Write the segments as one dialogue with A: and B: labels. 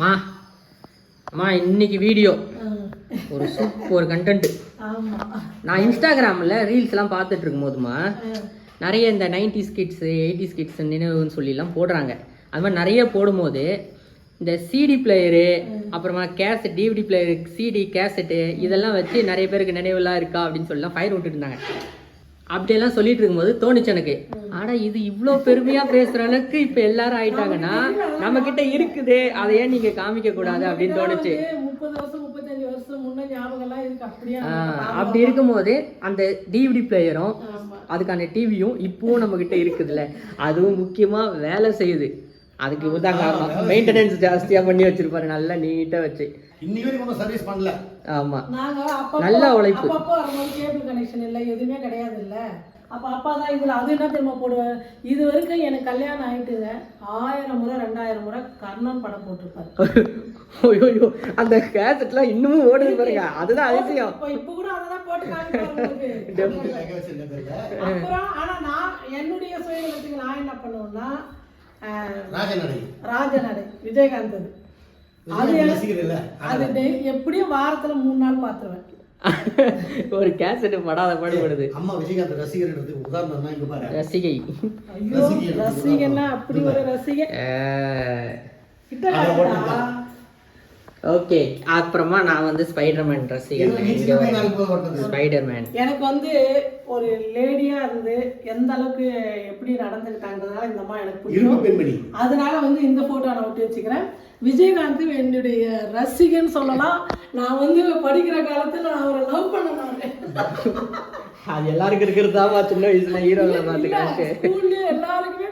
A: மா அம்மா இன்னைக்கு வீடியோ ஒரு சூப்பர் கண்டென்ட் நான் இன்ஸ்டாகிராமில் ரீல்ஸ்லாம் பார்த்துட்டு இருக்கும்போதுமா நிறைய இந்த நைன்டிஸ் கிட்ஸு எயிட்டிஸ் கிட்ஸ் நினைவுன்னு சொல்லிலாம் போடுறாங்க. அது மாதிரி நிறைய போடும்போது இந்த சிடி பிளேயரு அப்புறமா cassette DVD player CD cassette இதெல்லாம் வச்சு நிறைய பேருக்கு நினைவுலாம் இருக்கா அப்படின்னு சொல்லலாம் ஃபயர் விட்டுட்டு இருந்தாங்க. அப்படியெல்லாம் சொல்லிட்டு இருக்கும்போது தோணுச்சு எனக்கு. ஆனா இது இவ்வளோ பெருமையா பேசுற அளவுக்கு இப்ப எல்லாரும் ஆயிட்டாங்கன்னா நம்ம கிட்ட இருக்குது அதை ஏன் நீங்க காமிக்க கூடாது அப்படின்னு தோணுச்சு.
B: முப்பது வருஷம் முப்பத்தஞ்சு வருஷம் முன்ன ஞாபகம் எல்லாம் இருக்கு அப்படியே
A: ஆஹ் அப்படி இருக்கும்போது அந்த டிவிடி பிளேயரும் அதுக்கான டிவியும் இப்பவும் நம்ம கிட்ட இருக்குதுல்ல. அதுவும் முக்கியமா வேலை செய்யுது. அதுக்கு இதுதான் காரணம். மெயின்டெனன்ஸ் ஜாஸ்தியா பண்ணி வச்சிருப்பாரு நல்லா நீட்டா வச்சு.
C: இன்னி வரைக்கும் ஒன்றும் சர்வீஸ் பண்ணல.
A: ஆமா. நல்ல உழைப்பு.
B: அப்பப்போ வரும்போது கேபிள் கனெக்ஷன் இல்லை எதுவுமே கிடையாது இல்ல அப்ப அப்பா தான் இதுல அது என்ன தெரியுமா போடுவேன் இது வரைக்கும் எனக்கு கல்யாணம் ஆயிட்டுங்க. ஆயிரம் முறை ரெண்டாயிரம் முறை கர்ணன் படம் போட்டிருப்பாரு.
A: ஐயோ அந்த கேசட்லாம் இன்னமும் ஓடுது பாருங்க. அதுதான் அதிசயம்.
B: இப்போ இப்போ கூட அததான் போட்டு. அப்புறம் ஆனா நான் என்னுடைய சுயநலத்துக்கு நான் என்ன பண்ணுவேன்னா அஹ்,
C: ராஜநடை.
B: ராஜநடை விஜயகாந்த் அது. எப்படியும் வாரத்துல மூணு நாள் பார்த்துருவேன்
A: ஒரு கேசட் படாத பாடுபடுது.
C: அம்மா விஜயகாந்த் ரசிகர்ன்றதுக்கு உதாரணம் தான் இங்க பாரு.
A: ரசிகை.
B: ரசிகன்னா அப்படி ஒரு ரசிகை.
A: ஓகே அப்புறமா நான் வந்து ஸ்பைடர்மேன்
C: ஓட்டுனது.
A: ஸ்பைடர்மேன்.
B: எனக்கு வந்து ஒரு லேடியா இருந்து எந்த அளவுக்கு எப்படி நடந்துக்கிட்டாங்கிறதுனால இந்த அம்மா எனக்கு பிடிக்கும். அதனால வந்து இந்த போட்டோ நான் ஒட்டி வச்சுக்கிறேன். விஜயகாந்த் என்னுடைய ரசிகன் சொல்லலாம். நான் வந்து படிக்கிற காலத்தில் நான் அவரை லவ் பண்ண
A: அது எல்லாருக்கும் இருக்கிறது தான் சின்ன வயசுல ஹீரோகளை பார்த்து
B: எல்லாருக்குமே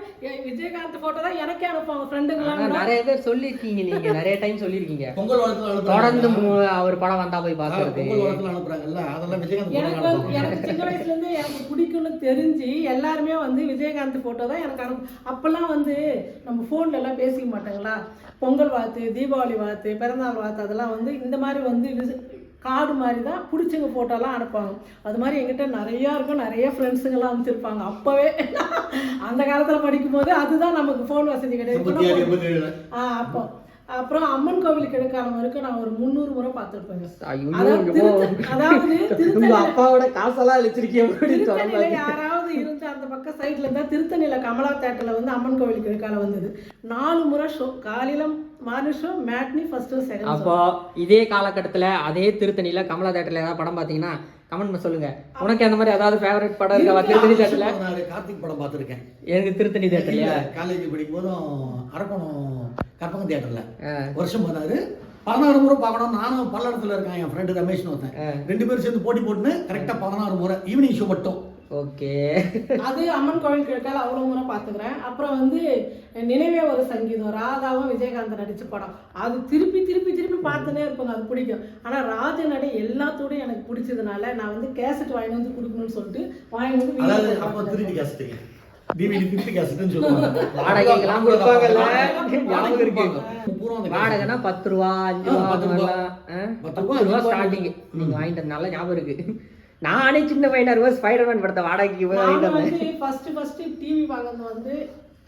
B: விஜயகாந்த் போட்டோ தான் எனக்கே அனுப்புவாங்க ஃப்ரெண்டுங்களாம்
A: நிறைய பேர் சொல்லிருக்கீங்க நீங்க நிறைய டைம் சொல்லிருக்கீங்க
C: பொங்கல்
A: தொடர்ந்து அவர் படம் வந்தா போய் பாக்குறது.
C: பொங்கல் அனுப்புறாங்கல்ல அதெல்லாம் விஜயகாந்த்
B: எனக்கு எனக்கு சின்ன வயசுல இருந்து எனக்கு பிடிக்கும்னு தெரிஞ்சு எல்லாருமே வந்து விஜயகாந்த் போட்டோ தான் எனக்கு அனு அப்பெல்லாம் வந்து நம்ம ஃபோன்ல எல்லாம் பேசிக்க மாட்டாங்களா? பொங்கல் வாழ்த்து தீபாவளி வாழ்த்து பிறந்தநாள் வாழ்த்து அதெல்லாம் வந்து இந்த மாதிரி வந்து கார்டு மாதிரி தான் பிடிச்சவங்க போட்டோலாம் அனுப்புவாங்க. அது மாதிரி எங்கிட்ட நிறையா இருக்கும். நிறைய ஃப்ரெண்ட்ஸுங்கெல்லாம் அமைச்சிருப்பாங்க அப்போவே அந்த காலத்தில் படிக்கும்போது அதுதான் நமக்கு ஃபோன் வசதி கிடையாது. ஆ அப்போ. அப்புறம் அம்மன் கோவிலுக்கு எடுக்காலம் வரைக்கும் நான் ஒரு முந்நூறு முறை பார்த்துருப்பேங்க. அதாவது
A: அப்பாவோட காசெல்லாம் சொல்லுவாங்க
B: யாராவது இருந்து அந்த பக்கம் சைட்ல இருந்தா திருத்தணியில கமலா தேட்டர்ல வந்து அம்மன் கோவிலுக்கு எடுக்கால வந்தது. நாலு முறை ஷோ காலையில
A: அப்போ இதே காலகட்டத்துல அதே திருத்தணியில கமலா தேட்டர்ல ஏதாவது படம் பாத்தீங்கன்னா கமெண்ட் சொல்லுங்க. உனக்கு அந்த மாதிரி ஏதாவது ஃபேவரட் படம் இருக்கா? திருத்தணி தேட்டர்ல?
C: நான் கார்த்திக் படம் பார்த்திருக்கேன்.
A: எனக்கு திருத்தணி தேட்டர்லயா
C: காலேஜ் படிக்கும் போதும் அரக்கோணம் கற்பகம் தியேட்டர்ல
A: ஆ.
C: வருஷம் பதினாறு. பதினாறு முறை பார்க்கணும் நானும் பல்லடத்துல இருக்கேன். என் ஃப்ரெண்டு ரமேஷ்னு ஒருத்தன். ரெண்டு பேரும் சேர்ந்து போட்டி போட்டுன்னு கரெக்டா பதினாறு முறை ஈவினிங் ஷோ மட்டும்.
A: ஓகே.
B: அது அம்மன் கோவிலுக்கு எடுக்கால அவ்வளவு முறை பார்த்துக்கிறேன். அப்புறம் வந்து நினைவே ஒரு சங்கீதம் ராதாவும் விஜயகாந்த் நடிச்ச படம். அது திருப்பி திருப்பி திருப்பி பார்த்துனே இருப்பாங்க. அது பிடிக்கும். ஆனா ராஜநடை எல்லாத்தோடையும் எனக்கு பிடிச்சதுனால நான் வந்து கேசட் வாங்கி வந்து கொடுக்கணும்னு சொல்லிட்டு வாங்கி வந்து
C: அப்போ திருடி கேசட்டுங்க டிவிடி திருடி கேசட்டுன்னு சொல்லுவாங்க.
A: வாடகைக்கெல்லாம் கொடுப்பாங்கல்ல. ஞாபகம் இருக்கு
C: பூரா அந்த
A: வாடகைனா பத்து ரூபா அஞ்சு ரூபா
C: பத்து ரூபா.
A: ஸ்டார்டிங் நீங்க வாங்கிட்டு நல்ல ஞாபகம் இருக்கு. நானே சின்ன பையனா இருக்கும் ஸ்பைடர்மேன் படத்தை வாடகைக்கு
B: ஃபர்ஸ்ட் ஃபர்ஸ்ட் டிவி வாங்கினது வந்து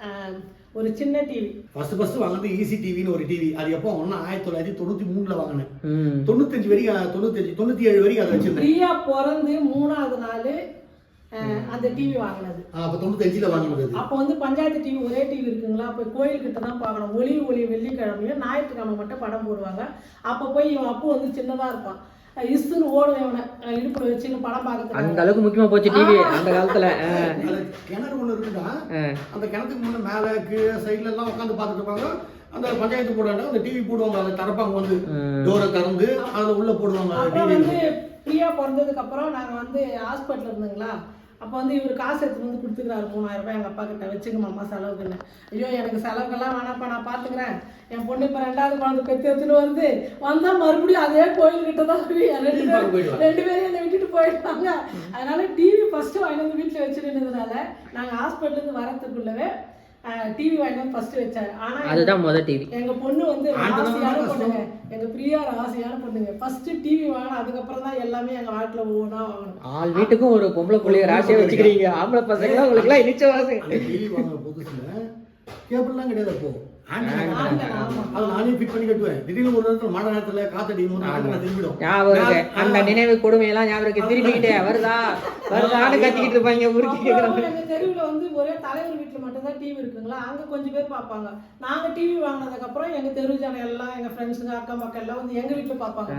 B: ஆஹ், ஒரு சின்ன டிவி
C: ஃபர்ஸ்ட் ஃபர்ஸ்ட் வாங்கினது ஈசி டிவின்னு ஒரு டிவி அது எப்போ ஒன்னா ஆயிரத்தி தொள்ளாயிரத்தி தொண்ணூத்தி மூணுல வாங்கினேன். தொண்ணூத்தஞ்சு வரைக்கும் தொண்ணூத்தஞ்சு தொண்ணூத்தி ஏழு வரைக்கும் அதை வச்சிருந்தேன்.
B: பிரியா பிறந்து மூணாவது நாள் அந்த டிவி வாங்கினது.
C: அப்போ தொண்ணூத்தஞ்சுல வாங்கினது.
B: அப்போ வந்து பஞ்சாயத்து டிவி ஒரே டிவி இருக்குங்களா? அப்போ கோயில்கிட்ட தான் பார்க்கணும். ஒளி ஒளி வெள்ளிக்கிழமையும் ஞாயிற்றுக்கிழமை மட்டும் படம் போடுவாங்க. அப்போ போய் இவன் அப்போ வந்து சின்னதா இருப்பான். இசுன்னு ஓடுவேன் இவனை. இடுப்புல வச்சுன்னு படம்
A: அந்த
B: பார்க்கறதுக்கு
A: அளவுக்கு முக்கியமா போச்சு டிவி அந்த காலத்துல.
C: கிணறு ஒண்ணு இருக்குதா
A: ஆ.
C: அந்த கிணத்துக்கு முன்ன மேல கீழே சைடுல எல்லாம் உட்காந்து பார்த்துட்டு இருப்பாங்க. அந்த பஞ்சாயத்து போடுவாங்க. அந்த டிவி போடுவாங்க. அதை திறப்பாங்க வந்து டோரை திறந்து அதுல உள்ள போடுவாங்க.
B: வந்து பிரியா பிறந்ததுக்கு அப்புறம் நாங்க வந்து ஹாஸ்பிட்டல் இருந்தோங்களா? அப்போ வந்து இவர் காசு எடுத்து வந்து கொடுத்துக்கிறாரு மூணாயிரம் ரூபாய் எங்கள் அப்பா கிட்ட வச்சுக்கணும் அம்மா செலவுக்குன்னு ஐயோ எனக்கு செலவுக்கெல்லாம் வேணாப்பா நான் பார்த்துக்கிறேன் என் பொண்ணு இப்போ ரெண்டாவது குழந்தை பெற்று எடுத்துட்டு வருது. வந்தால் மறுபடியும் அதே கோயில்கிட்ட தான் ரெண்டு பேரும். ரெண்டு பேரும் என்னை விட்டுட்டு போயிட்டாங்க அதனால டிவி ஃபர்ஸ்ட் வாங்கி வந்து வீட்டில் வச்சுருந்ததுனால நாங்கள் ஹாஸ்பிட்டலேருந்து வரத்துக்குள்ளவே டிவி வாங்கி ஃபர்ஸ்ட் வச்சாரு. ஆனால்
A: அதுதான் முத டிவி
B: எங்க பொண்ணு வந்து
C: தான்
B: பொண்ணுங்க. எங்க பிரியா ராசியான பொண்ணுங்க. ஃபர்ஸ்ட் டிவி வாங்கணும் அதுக்கப்புறம் தான் எல்லாமே எங்க வாழ்க்கையில ஒவ்வொன்றா வாங்கணும்.
A: ஆள் வீட்டுக்கும் ஒரு பொம்பளை புள்ளைய ராசியா வச்சுக்கிறீங்க. ஆம்பளை பசங்க உங்களுக்கு எல்லாம் இனிச்ச வாசம்
C: டிவி வாங்குற புதுசுல கேபிள்லாம் கிடையாது அப்போ.
A: அந்த நினைவு கொடுமையெல்லாம் ஞாபகம் திரும்பிக்கிட்டே வருதா? வருதான்னு கத்திக்கிட்டு இருப்பாங்க
B: எங்க தெருவுல வந்து ஒரே தலைவர் வீட்டுல மட்டும்தான் டிவி இருக்குங்களா? அங்க கொஞ்சம் பேர் பார்ப்பாங்க. நாங்க டிவி வாங்கினதுக்கு அப்புறம் எங்க தெரு ஜனம் எல்லாம் எங்க ஃப்ரெண்ட்ஸுங்க அக்கம் பக்கம் எல்லாம் வந்து எங்க வீட்டுல பார்ப்பாங்க.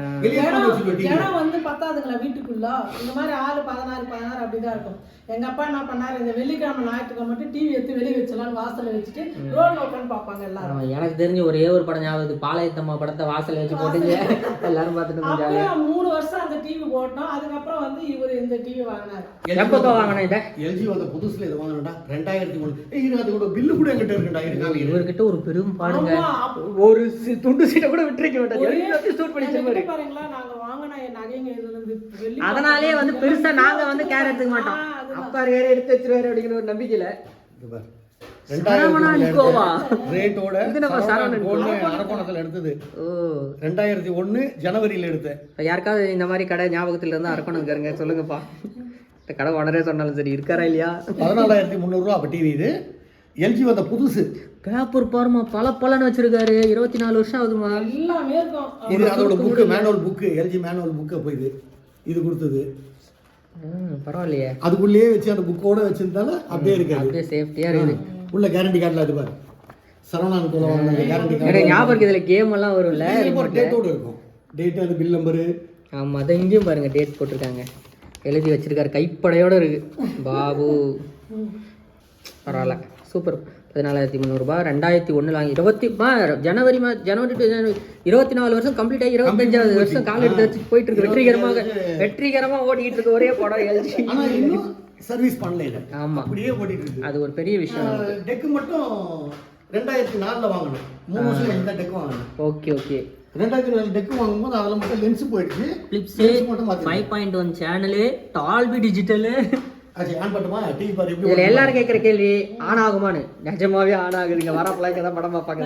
B: இடம் வந்து பத்தாதுங்களா வீட்டுக்குள்ள? இந்த மாதிரி ஆளு பதினாறு பதினாறு அப்படிதான் இருக்கும். எங்க அப்பா என்ன பண்ணாரு இந்த வெள்ளிக்கிழமை ஞாயிற்றுக்கிழமை மட்டும் டிவி எடுத்து வெளியே வச்சலாம்னு வாசல்ல வச்சுட்டு ரோட்ல உட்காந்து பார்ப்பாங்க எல்லாரும்.
A: எனக்கு தெரிஞ்ச ஒரே ஒரு படம் ஞாபகம் இருக்கு. பாளையத்தம்மா படத்தை வாசல்ல வச்சு போட்டுங்க எல்லாரும் பார்த்துட்டு
B: மூணு வருஷம் அந்த டிவி போட்டோம். அதுக்கப்புறம் வந்து இவர் இந்த டிவி வாங்கினாரு.
A: எப்பப்போ வாங்கினேன் இதை?
C: எல்ஜி வந்த புதுசுல இது வாங்கினா ரெண்டாயிரத்தி ஒன்று இது அது கூட பில்லு கூட எங்கிட்ட இருக்குடா. இருக்காங்க
A: இவர்கிட்ட ஒரு பெரும் பாடுங்க. ஒரு துண்டு சீட்டை கூட விட்டுருக்க எல்லாத்தையும் சூட் பண்ணி
B: பாருங்களா நாங்க வாங்கின நகைங்க இதுல இருந்து வெள்ளி
A: அதனாலே வந்து பெருசா நாங்க வந்து கேர் எடுத்துக்க மாட்டோம். அப்பா வேற எடுத்து வச்சிருவாரு அப்படிங்கிற ஒரு நம்பிக்கையில
C: இது பாரு.
A: சரவணா
C: ரெண்டாயிரத்தி ஒண்ணு ஜனவரியில எடுத்தேன்.
A: இப்ப யாருக்காவது இந்த மாதிரி கடை ஞாபகத்துல இருந்தா அரக்கணும் இருக்காருங்க சொல்லுங்கப்பா. இந்த கடை உடனே சொன்னாலும் சரி இருக்காரா இல்லையா?
C: பதினாலாயிரத்தி முந்நூறுரூவா அப்போ டிவி இது. எல்ஜி வந்த புதுசு.
A: பேப்பர் பாருமா பல பலன்னு வச்சிருக்காரு. இருபத்தி நாலு வருஷம் ஆகுதுமா
B: எல்லாமே இருக்கும்.
C: இது அதோட book manual book LG manual book அப்போ இது கொடுத்தது.
A: பரவாயில்லையே.
C: அதுக்குள்ளேயே வச்சு அந்த புக்கோட வச்சிருந்தாலும் அப்படியே இருக்காது.
A: அப்படியே சேஃப்டியா இருக்குது
C: உள்ள கேரண்டி கார்டில் அது பாரு. சரவணான் போல வாங்கின கேரண்டி கார்டு
A: ஞாபகம் இருக்கு இதுல கேம் எல்லாம் வரும்ல
C: டேட்டோட இருக்கும். டேட் அது பில் நம்பரு
A: ஆமா அதை இங்கேயும் பாருங்க டேட் போட்டிருக்காங்க. எழுதி வச்சிருக்காரு கைப்படையோட இருக்கு. பாபு. பரவாயில்ல. சூப்பர் பதினாலாயிரத்தி முந்நூறுபா. ரெண்டாயிரத்தி ஒண்ணுல வாங்கி இருபத்தி மா ஜனவரி மா ஜனவரி to ஜனவரி இருபத்தி நாலு வருஷம் கம்ப்ளீட் ஆகி இருபத்தஞ்சாவது வருஷம் கால் எடுத்து வச்சு போயிட்டு இருக்கு வெற்றிகரமாக வெற்றிகரமா ஓடிக்கிட்டு இருக்கு. ஒரே படம் எல்ஜி
C: சர்வீஸ் பண்ணல இதை
A: ஆமா.
C: அப்படியே ஓடிட்டு இருக்கு.
A: அது ஒரு பெரிய விஷயம்.
C: டெக்கு மட்டும் ரெண்டாயிரத்தி நாலுல வாங்கினேன். மூணு வருஷம் இந்த டெக் வாங்கினேன்.
A: ஓகே ஓகே
C: ரெண்டாயிரத்தி நாலு டெக்கு வாங்கும்போது அதில் மட்டும் லென்ஸ் போயிடுச்சு. லென்ஸ் மட்டும்
A: five point one channel Dolby digital
C: ஆச்சு ஆன் பண்ணுமா? டிவி பாரு எப்படி
A: இதுல எல்லாரும் கேட்குற கேள்வி ஆன் ஆகுமான்னு. நிஜமாவே ஆன் ஆகுதுங்க வர பிள்ளைங்க தான் படம் பார்ப்பாங்க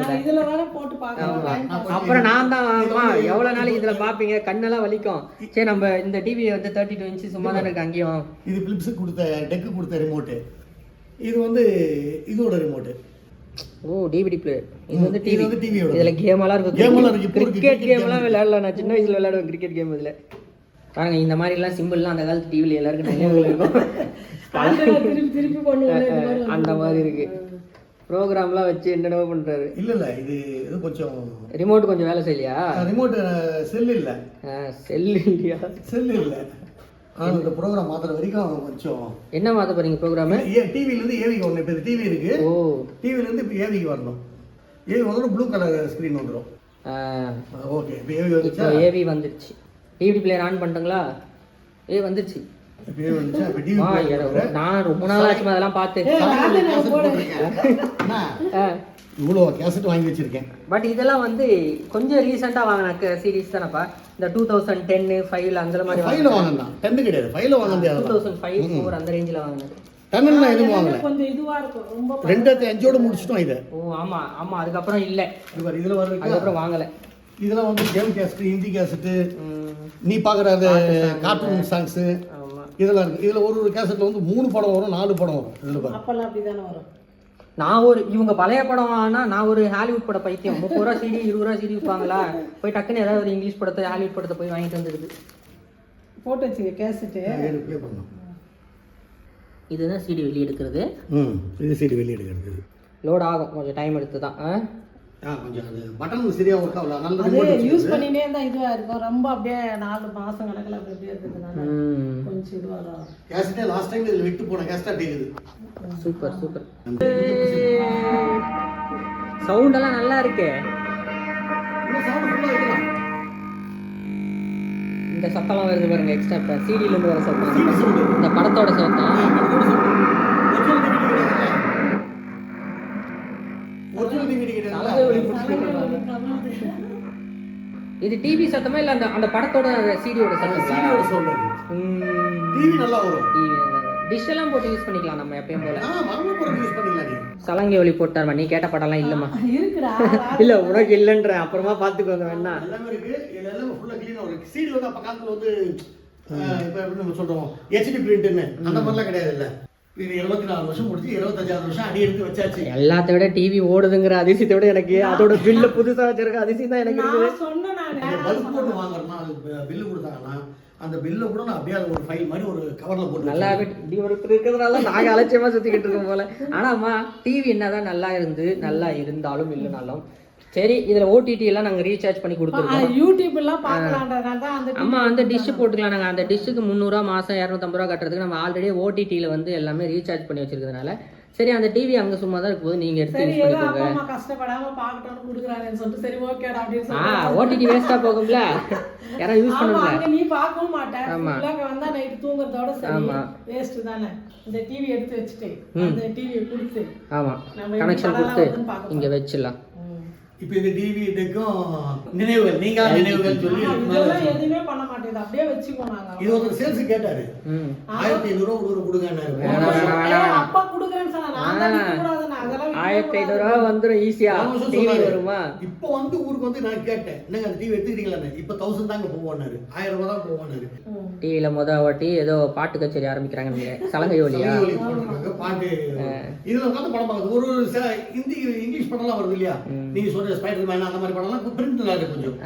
A: அப்புறம் நான் தான் அம்மா எவ்வளவு நாளைக்கு இதுல பாப்பீங்க கண்ணெல்லாம் வலிக்கும். சரி நம்ம இந்த டிவி வந்து தேர்ட்டி டூ இன்ச்சு சும்மா தான் இருக்கு அங்கேயும்.
C: இது பிலிப்ஸ் கொடுத்த டெக்கு கொடுத்த ரிமோட்டு இது வந்து இதோட ரிமோட்டு
A: ஓ டிவிடி பிளேயர் இது வந்து
C: இது
A: டிவி இதுல கேம் எல்லாம்
C: இருக்கு.
A: கிரிக்கெட் கேம் எல்லாம் விளையாடலாம். நான் சின்ன வயசுல விளையாடுவேன் கிரிக்கெட் கேம் இதுல. பாருங்க இந்த மாதிரி எல்லாம் சிம்பிள்லாம் அந்த காலத்து டிவில எல்லாருக்கும் நினைவுகள் இருக்கும். அந்த மாதிரி இருக்கு. ப்ரோக்ராம்லாம் வச்சு என்னென்னவோ பண்றாரு.
C: இல்ல இல்ல இது இது கொஞ்சம்
A: ரிமோட் கொஞ்சம் வேலை செய்யலையா?
C: ரிமோட் செல் இல்ல.
A: செல் இல்லையா?
C: செல் இல்ல. ஆனா இந்த ப்ரோக்ராம் மாத்துற வரைக்கும் கொஞ்சம்
A: என்ன மாத்த போறீங்க ப்ரோக்ராமு
C: டிவில இருந்து ஏவிக்கு வரணும். இப்போ டிவி இருக்கு.
A: ஓ.
C: டிவில இருந்து இப்போ ஏவிக்கு வரணும். ஏவி வந்துடும் ப்ளூ கலர் ஸ்க்ரீன் வந்துடும்
A: ஆ,
C: ஓகே இப்போ ஏவி வந்துச்சா?
A: ஏவி வந்துருச்சு. டிவிடி பிளேயர் ஆன் பண்ணிட்டுங்களா? ஏ வந்துருச்சு. நான் ரொம்ப நாள் அதெல்லாம் பார்த்து.
C: இவ்வளோ கேசட் வாங்கி வச்சிருக்கேன்.
A: பட் இதெல்லாம் வந்து கொஞ்சம் ரீசெண்டாக வாங்கின சீரிஸ் தானப்பா. இந்த டூ தௌசண்ட் டென்னு ஃபைவ்ல அந்த மாதிரி
C: ஃபைவ்ல வாங்கினான் டென்னு கிடையாது. ஃபைவ்ல வாங்க
A: டூ தௌசண்ட் ஃபைவ் ஃபோர் அந்த ரேஞ்சில் வாங்கினது.
C: டென்னு நான் எதுவும் வாங்கல.
B: கொஞ்சம் இதுவா இருக்கும். ரொம்ப
C: ரெண்டாயிரத்தி அஞ்சோட முடிச்சிட்டோம் இதை.
A: ஓ ஆமா ஆமா. அதுக்கப்புறம் இல்லை.
C: இதில் வர்றது
A: அதுக்கப்புறம் வாங்கலை.
C: இதெல்லாம் வந்து கேம் கேசட் ஹிந்தி கேசட்டு நீ பார்க்குற அந்த கார்ட்டூன் சாங்ஸு இதெல்லாம் இருக்குது இதில் ஒரு ஒரு கேசட்டில் வந்து மூணு படம் வரும் நாலு படம் வரும். இதில் பாரு
B: அப்பெல்லாம் அப்படிதானே வரும்?
A: நான் ஒரு இவங்க பழைய படம் ஆனா நான் ஒரு ஹாலிவுட் பட பைத்தியம். முப்பது ரூபா சீடி இருபது ரூபா சீடி விற்பாங்களா போய் டக்குன்னு ஏதாவது ஒரு இங்கிலீஷ் படத்தை ஹாலிவுட் படத்தை போய் வாங்கிட்டு வந்துடுது
B: போட்டு வச்சுக்க கேசட்டு
A: இதுதான் சீடி வெளியே எடுக்கிறது.
C: ம் இது சரி வெளியே எடுக்கிறது.
A: லோட் ஆகும். கொஞ்சம் டைம் எடுத்து தான்? ஆ?
C: கொஞ்சம் அது பட்டன் சரியாக ஒர்க் ஆகல. நல்ல
B: அது
C: remote
B: யூஸ். பண்ணினே தான் இதுவா இருக்கும் ரொம்ப அப்படியே நாலு மாசம் கணக்குல அப்படி அப்படியே இருக்கிறதுனால கொஞ்சம் இதுவா தான்
C: கேசட்டே லாஸ்ட் டைம் இதில் விட்டு போன கேசட்டாக டேக்குது
A: சூப்பர் சூப்பர். சவுண்ட் எல்லாம் நல்லா இருக்கே. இந்த சத்தம்லாம் வருது பாருங்க எக்ஸ்ட்ரா இப்போ. சீடியில இருந்து வர சத்தம். இந்த படத்தோட சத்தம்.
C: கிடையாதுல்ல?
A: இது டிவி சத்தமா இல்ல அந்த அந்த படத்தோட சீடியோட
C: CD
A: சத்தம்
C: யோட sound அது. TV நல்லா வரும்.
A: டிஷ் எல்லாம் போட்டு யூஸ் பண்ணிக்கலாம் நம்ம எப்பயும் போல.
C: use பண்ணிக்கலாம்.
A: சலங்கை ஒளி போட்டாருமா? நீ கேட்ட படம்லாம் இல்லம்மா.
B: இருக்குடா.
A: இல்ல உனக்கு இல்லைன்ற அப்புறமா பாத்துக்கோங்க வேணா.
C: எல்லாமே இருக்கு. எல்லாம் ஆ வரும். CD வந்து அப்ப காலத்துல வந்து ஆ, இப்ப எப்படி நம்ம சொல்றோம்? HD printன்னு அந்த மாதிரிலாம் கிடையாது இல்ல இது இருபத்தி நாலு வருஷம் முடிச்சு இருபத்தஞ்சாறு வருஷம் அடி எடுத்து வச்சாச்சு.
A: எல்லாத்த விட டிவி ஓடுதுங்கிற அதிசயத்தை விட எனக்கு அதோட பில்லு புதுசா வச்சிருக்க அதிசயம் தான் எனக்கு
C: பல்ப் போட்டு வாங்குறேன்னா அது பில்லு கொடுத்தாங்கன்னா அந்த பில்லை கூட நான் அப்படியே ஒரு ஃபைல் மாதிரி ஒரு கவர்ல போட்டு
A: நல்லா இப்படி ஒருத்தர் இருக்கிறதுனால நாங்க அலட்சியமா சுத்திக்கிட்டு இருக்கோம் போல. ஆனாம்மா டிவி என்னதான் நல்லா இருந்து நல்லா இருந்தாலும் இல்லைனாலும் சரி இதுல ஓடிடி எல்லாம் நாங்க ரீசார்ஜ் பண்ணி கொடுத்துருக்கோம்.
B: யூடியூப் எல்லாம் பார்க்கலான்றதுனால தான் அந்த
A: ஆமா அந்த டிஷ் போட்டுக்கலாம் நாங்க. அந்த டிஷ்ஷுக்கு முந்நூறுவா மாசம் இரநூத்தம்பது ரூபா கட்டுறதுக்கு நம்ம ஆல்ரெடி ஓடிடியில் வந்து எல்லாமே ரீசார்ஜ் பண்ணி வச்சிருக்கிறதுனால. சரி அந்த டிவி அங்க சும்மா தான் இருக்கும்போது நீங்க எடுத்து யூஸ் பண்ணிக்கோங்க.
B: அம்மா கஷ்டப்படாம பார்க்கட்டும்னு கொடுக்குறாங்கன்னு சொல்லிட்டு சரி ஓகேடா அப்படின்னு
A: ஆ
B: சொல்லி
A: ஓடிடி வேஸ்டா போகும்ல. யாராவது யூஸ் பண்ணுங்க
B: நீ பார்க்கவும் மாட்டேன்
A: ஆமா.
B: வந்தா நைட் தூங்குறதோட சரி. வேஸ்ட் தானே. இந்த டிவி எடுத்து வச்சுட்டு அந்த டிவியை கொடுத்து
A: ஆமா. கனெக்ஷன் கொடுத்து இங்க வச்சிடலாம்.
C: இப்போ இந்த டிவி இதுக்கும் நினைவுகள் நீங்க நினைவுகள் சொல்லி
B: ஆமா,
C: இதுக்கு மேல
B: இதெல்லாம் எதுவுமே பண்ண மாட்டேங்குது அப்படியே வச்சுக்கோ நாங்க
C: இது ஒருத்தர் சேல்ஸ் கேட்டாரு.
A: ம்.
C: ஆயிரத்தி ஐநூறு ரூபா கொடுக்குற
B: அப்பா குடுக்குறேன்னு சொன்னா நான் அதெல்லாம்
A: ஐநூறு ரூபா வந்துடும் ஈஸியா டிவி. வருமா?
C: இப்போ வந்து ஊருக்கு வந்து நான் கேட்டேன். என்னங்க அந்த டிவி எடுத்துக்கிட்டீங்களான்னு இப்போ தௌசண்ட் தாங்க போவோன்னாரு. ஆயிரம் ரூபாய் தான்.
A: டிவியில முத வாட்டி ஏதோ பாட்டு கச்சேரி ஆரம்பிக்கிறாங்க நீங்க சலங்கை ஒலியா
C: பாட்டு. இதுல உட்காந்து படம் பார்க்குறது. ஒரு ஒரு சில ஹிந்தி இங்கிலீஷ் படம்லாம் வருது இல்லையா? நீங்க சொல்ற ஸ்பைடர் மேன் அந்த மாதிரி படம்லாம் பிரிண்ட் நல்லா இருக்கு கொஞ்சம்.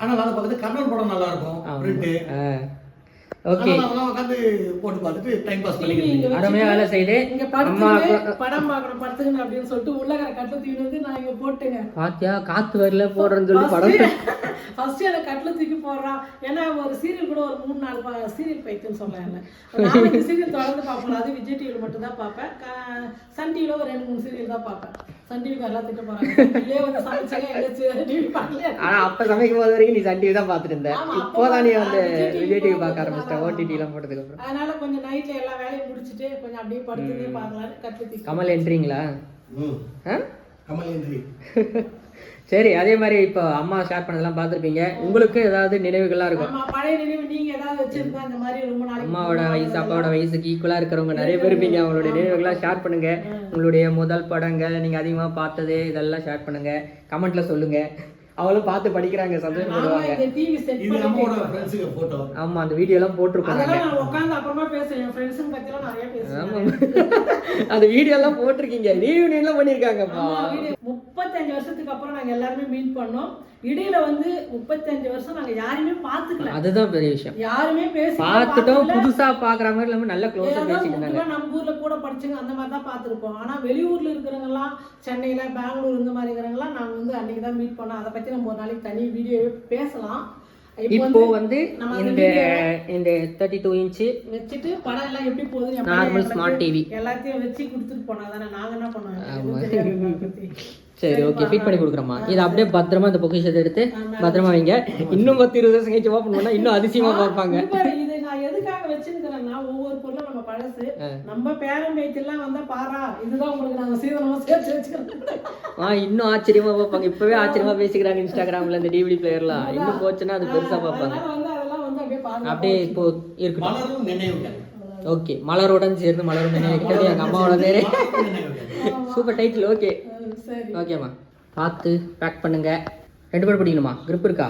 C: ஆனா நல்லா பார்க்குறது கர்ணன் படம் நல்லா இருக்கும்.
A: ஓகே.
C: அதெல்லாம் உட்காந்து போட்டு பார்த்துட்டு டைம் பாஸ்
B: இங்க
C: பண்ணிக்கிறீங்க
A: அருமையா வேலை செய்யுது
B: இங்க
A: அம்மா
B: படுத்துக்கிட்டு படம் பார்க்கணும் படுத்துக்கணும் அப்படின்னு சொல்லிட்டு உள்ளகிற கட்டில தூக்கி வந்து நான் இங்க போட்டுங்க
A: பாத்தியா காத்து வரல போடுறேன்னு சொல்லி படம்
B: ஃபர்ஸ்ட் கட்டில தூக்கி போடுறான் ஏன்னா ஒரு சீரியல் கூட ஒரு மூணு நாலு சீரியல் பைத்துன்னு சொல்றேன் நாளைக்கு சீரியல் தொடர்ந்து பார்ப்போம் அது விஜய் டிவியில் மட்டும் தான் பார்ப்பேன். சன் டிவியில் ஒரு ரெண்டு மூணு சீரியல் தான் பார்ப்பேன். சன் எல்லாம் திட்ட போறாங்க.
A: ஆனா அப்ப சமைக்கும் போது வரைக்கும் நீ சன் டிவி தான் பாத்துட்டு இருந்த. இப்போதான் நீ வந்து விஜய் டிவி பார்க்க ஆரம்பிச்சிட்ட ஓடிடி எல்லாம் போட்டதுக்கு அப்புறம்
B: அதனால கொஞ்சம் நைட்ல எல்லா வேலையும் முடிச்சிட்டு கொஞ்சம் அப்படியே படுத்துட்டே பார்க்கலாம்னு கட்டில தூக்கி
A: கமல் என்ட்ரிங்களா?
C: கமல்
A: சரி அதே மாதிரி இப்போ அம்மா ஷேர் பண்ணதெல்லாம் பார்த்துருப்பீங்க. உங்களுக்கு ஏதாவது நினைவுகள்லாம் இருக்கும்?
B: ஆமா பழைய நினைவு நீங்க ஏதாவது வச்சிருந்தா அந்த மாதிரி ரொம்ப நாளைக்கு
A: அம்மாவோட வயசு அப்பாவோட வயசுக்கு ஈக்குவலாக இருக்கிறவங்க நிறைய பேர் இருப்பீங்க. அவங்களுடைய நினைவுகள்லாம் ஷேர் பண்ணுங்க. உங்களுடைய முதல் படங்கள் நீங்கள் அதிகமாக பார்த்தது இதெல்லாம் ஷேர் பண்ணுங்க. கமெண்ட்ல சொல்லுங்க. அவளும் பார்த்து படிக்கிறாங்க சந்தோஷப்படுவாங்க. ஆமா அந்த
B: நிறைய பேசுவேன்
A: ஆமா. அந்த வீடியோலாம் போட்டிருக்கீங்க. ரீயூனியன்லாம்
B: video- முப்பத்தஞ்சு வருஷத்துக்கு அப்புறம் நாங்க எல்லாருமே மீட் பண்ணோம். இடையில வந்து முப்பத்தஞ்சு வருஷம் நாங்க யாருமே பாத்துக்கல
A: அதுதான் பெரிய விஷயம்.
B: யாருமே பேசி
A: பார்த்துட்டோம் புதுசா பாக்குற மாதிரி இல்லாம நல்ல க்ளோஸா
B: ஏதோ
A: பேசிட்டு இருந்தாங்க
B: முக்கியமா நம்ம ஊர்ல கூட படிச்சவங்க அந்த மாதிரி தான் பார்த்துருப்போம். ஆனா வெளியூர்ல இருக்கிறவங்க எல்லாம் சென்னையில பெங்களூர் இந்த மாதிரி இருக்கிறவங்க எல்லாம் நாங்க வந்து அன்னைக்கு தான் மீட் பண்ணோம். அதை பத்தி நம்ம ஒரு நாளைக்கு தனி வீடியோவே பேசலாம். இப்போ வந்து
A: இந்த இந்த தேர்ட்டி டூ இன்ச்சு
B: வச்சுட்டு படம் எல்லாம் எப்படி போகுது
A: நார்மல் ஸ்மார்ட் டிவி
B: எல்லாத்தையும் வச்சு கொடுத்துட்டு போனா தானே? நாங்க என்ன பண்ணுவோம்.
A: சரி ஓகே ஃபிட் பண்ணி கொடுக்குறோமா இதை அப்படியே பத்திரமா இந்த பொக்கிஷத்தை எடுத்து பத்திரமா வைங்க. இன்னும் பத்து இருபது வருஷம் கழிச்சு ஓப்பன் பண்ணா இன்னும் அதிசயமா பார்ப்பாங்க.
B: நான் எதுக்காக வச்சிருக்கிறேன்னா ஒவ்வொரு பொருளும் நம்ம பழசு. நம்ம பேரன் பேத்திலாம் வந்தா பாரா இதுதான் உங்களுக்கு நாங்க சீதனமா சேர்த்து வச்சுக்கிறோம்
A: ஆ இன்னும் ஆச்சரியமா பார்ப்பாங்க. இப்பவே ஆச்சரியமா பேசிக்கிறாங்க இன்ஸ்டாகிராம்ல இந்த டிவிடி பிளேயர்லாம் இன்னும் போச்சுன்னா அது பெருசா பார்ப்பாங்க.
B: அப்படியே பாருங்க
A: அப்படியே இப்போ இருக்கட்டும்.
C: நினைவுகள்.
A: ஓகே மலருடன் சேர்ந்து மலரும் நினைவுகிறது எங்க அம்மாவோட பேரு.
C: நினைவுகள்
A: சூப்பர் டைட்டில் ஓகே
B: சரி.
A: ஓகேம்மா பார்த்து பேக் பண்ணுங்க. ரெண்டு பேர் படிக்கணுமா? Grip இருக்கா?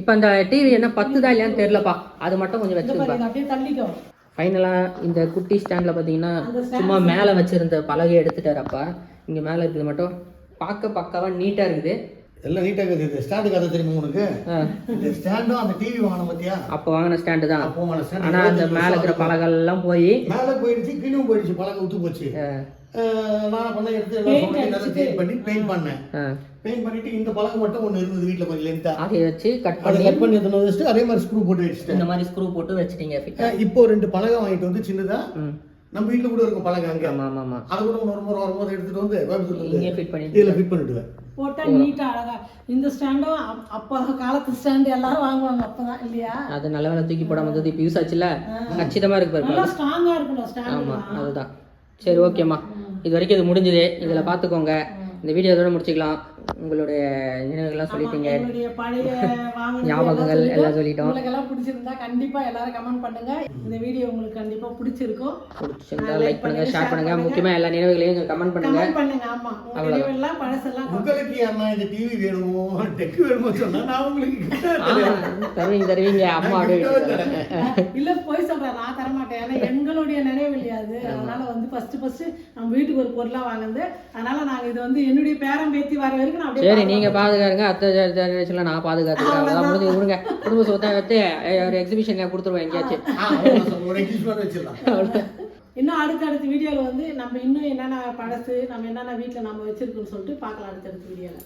A: இப்போ அந்த டிவி என்ன பத்துதா இல்லையான்னு தெரியலப்பா. அது மட்டும் கொஞ்சம் வச்சிருப்பா. ஃபைனலாக இந்த குட்டி ஸ்டாண்டில் பார்த்தீங்கன்னா சும்மா மேலே வச்சிருந்த பலகையை எடுத்துட்டாரு அப்பா இங்கே மேலே இருக்குது மட்டும். பார்க்க பக்காவாக நீட்டாக இருக்குது.
C: எல்லாம் நீட்டாக இருக்குது. ஸ்டாண்டு கதை தெரியுமா உனக்கு? இந்த ஸ்டாண்டும் அந்த டிவி வாங்கின பார்த்தியா
A: அப்போ வாங்கின ஸ்டாண்டு தான்.
C: அப்போ வாங்கின stand.
A: ஆனால் அந்த மேலே இருக்கிற பலகெல்லாம் போய்
C: மேலே போயிடுச்சு கீழே போயிடுச்சு. பழக்கம் உத்து போச்சு. நான் பண்ண எடுத்து பண்ணி பெயிண்ட் பண்ணேன். பெயிண்ட் பண்ணிட்டு இந்த பழக்கம் மட்டும் ஒன்று இருந்தது வீட்டில் கொஞ்சம் லென்த்தா
A: அதை வச்சு கட்
C: அதை
A: பண்ணி
C: கட் பண்ணி எடுத்துன்னு வச்சுட்டு அதே மாதிரி ஸ்க்ரூ போட்டு வச்சுட்டேன்.
A: இந்த மாதிரி ஸ்க்ரூ போட்டு வச்சிட்டீங்க
C: இப்போ ரெண்டு பலகை வாங்கிட்டு வந்து சின்னதா
A: ம்.
C: நம்ம வீட்டில் கூட இருக்கும் பலகை அங்கே.
A: ஆமாம் ஆமாம்
C: அதை கூட ஒரு முறை வரும்போது எடுத்துட்டு வந்து கோயம்புத்தூர்ல
A: ஃபிட் பண்ணி
C: இதில் ஃபிட் பண்ணிடுவேன்.
B: போட்டா நீட்டா அழகா. இந்த ஸ்டாண்டும் அப்- அப்ப காலத்து ஸ்டாண்டு எல்லாரும் வாங்குவாங்க அப்பதான் இல்லையா?
A: அது நல்ல வேலை தூக்கி போடாம வந்தது இப்போ யூஸ் ஆச்சுல கச்சிதமாக இருக்கு பாருங்க
B: நல்லா ஸ்ட்ராங்கா இருக்கணும் ஸ்டாண்டு
A: ஆமாம் அதுதான். சரி ஓகேம்மா இது வரைக்கும் இது முடிஞ்சது. இதில் பார்த்துக்கோங்க இந்த வீடியோ இதோட முடிச்சுக்கலாம். உங்களுடைய நினைவுகள்லாம் சொல்லிட்டீங்க. ஞாபகங்கள் எல்லாம் சொல்லிட்டோம்.
B: உங்களுக்கு எல்லாம் பிடிச்சிருந்தா கண்டிப்பா எல்லாரும் கமெண்ட் பண்ணுங்க. இந்த வீடியோ உங்களுக்கு கண்டிப்பா பிடிச்சிருக்கும்.
A: பிடிச்சிருந்தா லைக் பண்ணுங்க ஷேர் பண்ணுங்க முக்கியமா எல்லா நினைவுகளையும் கமெண்ட் பண்ணுங்க.
B: கமெண்ட் பண்ணுங்க ஆமா. உங்க நினைவெல்லாம் பழசெல்லாம்
C: உங்களுக்கு அம்மா இந்த டிவி வேணுமோ? டெக் வேணுமோ சொன்னா நான் உங்களுக்கு.
A: தருவீங்க தருவீங்க. அம்மா.
B: இல்ல போய் சொல்றேன். நான் தர மாட்டேன் ஏன்னா எங்களுடைய நினைவு இல்லையா அது. அதனால வந்து ஃபர்ஸ்ட் ஃபர்ஸ்ட் நம்ம வீட்டுக்கு ஒரு பொருளா வாங்குது அதனால நாங்க இது வந்து என்னுடைய பேரம் பேத்தி வர வரைக்கும் நான்
A: சரி நீங்க பாதுகாருங்க அத்தை ஜெனரேஷன்ல நான் பாதுகாத்துக்கிறேன். அதான் முடிஞ்சு விடுங்க. குடும்ப சொத்தை அஹ், ஒரு எக்ஸிபிஷன்ல கொடுத்துருவேன் எங்கேயாச்சும்
B: இன்னும் அடுத்தடுத்த வீடியோல வந்து நம்ம இன்னும் என்னென்ன பழசு நம்ம என்னென்ன வீட்டுல நம்ம வச்சிருக்கோம்னு சொல்லிட்டு பார்க்கலாம் அடுத்தடுத்த வீடியோல